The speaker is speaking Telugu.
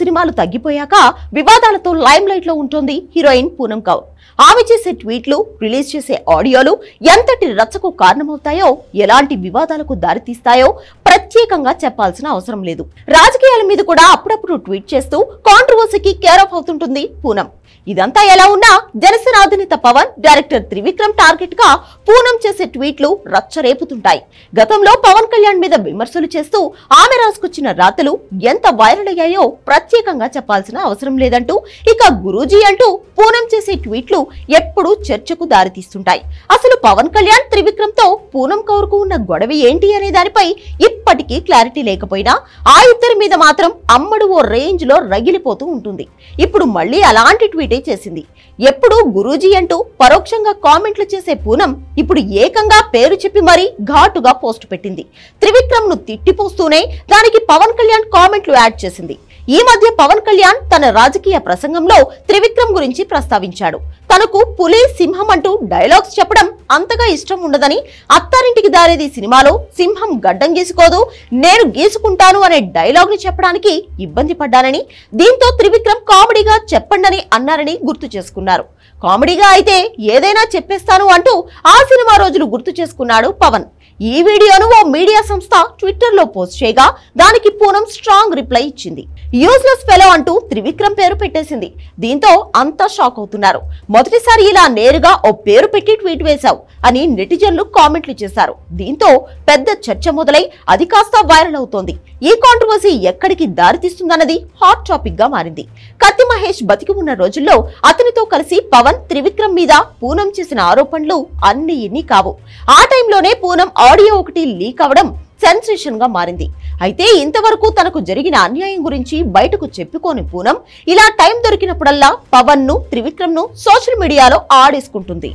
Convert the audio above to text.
సినిమాలు తగ్గిపోయాక వివాదాలతో లైమ్ లైట్లో ఉంటుంది హీరోయిన్ పూనం కౌర్. ఆమె చేసే ట్వీట్లు రిలీజ్ చేసే ఆడియోలు ఎంతటి రచ్చకు కారణమవుతాయో ఎలాంటి వివాదాలకు దారితీస్తాయో ప్రత్యేకంగా చెప్పాల్సిన అవసరం లేదు. రాజకీయాల మీద కూడా అప్పుడప్పుడు ట్వీట్ చేస్తూ కాంట్రవర్సీకి కేర్ ఆఫ్ అవుతుంటుంది పూనం ఇదంతా ఎలా ఉన్నా జనసేన అధినేత పవన్ డైరెక్టర్ త్రివిక్రమ్ టార్గెట్గా పూనం చేసే ట్వీట్లు రచ్చరేపుతుంటాయి. గతంలో పవన్ కళ్యాణ్ మీద విమర్శలు చేస్తూ ఆమె రాసుకొచ్చిన రాతలు ఎంత వైరల్ అయ్యాయో ప్రత్యేకంగా చెప్పాల్సిన అవసరం లేదంటూ ఇక గురూజీ అంటూ పూనం చేసే ట్వీట్లు ఎప్పుడూ చర్చకు దారితీస్తుంటాయి. అసలు పవన్ కళ్యాణ్ త్రివిక్రమ్తో పూనం కౌరుకు ఉన్న గొడవ ఏంటి అనే దానిపై ఇప్పటికీ క్లారిటీ లేకపోయినా ఆ ఇద్దరి మీద మాత్రం అమ్మడు ఓ రేంజ్లో రగిలిపోతూ ఉంటుంది. ఇప్పుడు మళ్ళీ అలాంటి ట్వీట్ చేసింది. ఎప్పుడు గురూజీ అంటూ పరోక్షంగా కామెంట్లు చేసే పూనం ఇప్పుడు ఏకంగా పేరు చెప్పి మరీ ఘాటుగా పోస్ట్ పెట్టింది. త్రివిక్రమ్ను తిట్టిపోస్తూనే దానికి పవన్ కళ్యాణ్ కామెంట్లు యాడ్ చేసింది. ఈ మధ్య పవన్ కళ్యాణ్ తన రాజకీయ ప్రసంగంలో త్రివిక్రమ్ గురించి ప్రస్తావించాడు. తనకు పులి సింహం అంటూ డైలాగ్స్ చెప్పడం అంతగా ఇష్టం ఉండదని అత్తారింటికి దారేది సినిమాలో సింహం గడ్డం గీసుకోదు నేను గీసుకుంటాను అనే డైలాగ్ని చెప్పడానికి ఇబ్బంది పడ్డానని దీంతో త్రివిక్రమ్ కామెడీగా చెప్పండని అన్నారని గుర్తు చేసుకున్నారు. కామెడీగా అయితే ఏదైనా చెప్పేస్తాను అంటూ ఆ సినిమా రోజులు గుర్తు చేసుకున్నాడు పవన్. ఈ వీడియోను ఓ మీడియా సంస్థ ట్విట్టర్లో పోస్ట్ చేయగా దానికి పూనం స్ట్రాంగ్ రిప్లై ఇచ్చింది. యూజ్లెస్ ఫెలో అంటూ త్రివిక్రమ్ పేరు పెట్టేసింది. దీంతో అంతా షాక్ అవుతున్నారు. మొదటిసారి ఇలా నేరుగా ఓ పేరు పెట్టి ట్వీట్ వేశావు అని నెటిజన్లు కామెంట్లు చేశారు. దీంతో పెద్ద చర్చ మొదలై అది కాస్త వైరల్ అవుతోంది. ఈ కాంట్రవర్సీ ఎక్కడికి దారితీస్తుందన్నది హాట్ టాపిక్గా మారింది. కత్తి మహేష్ బతికి ఉన్న రోజుల్లో అతనితో కలిసి పవన్ త్రివిక్రమ్ మీద పూనం చేసిన ఆరోపణలు అన్ని ఇన్ని కావు. ఆ టైంలోనే పూనం ఆడియో ఒకటి లీక్ అవడం సెన్సేషన్గా మారింది. అయితే ఇంతవరకు తనకు జరిగిన అన్యాయం గురించి బయటకు చెప్పుకోని పూనం ఇలా టైం దొరికినప్పుడల్లా పవన్ను త్రివిక్రమ్ను సోషల్ మీడియాలో ఆడేసుకుంటుంది.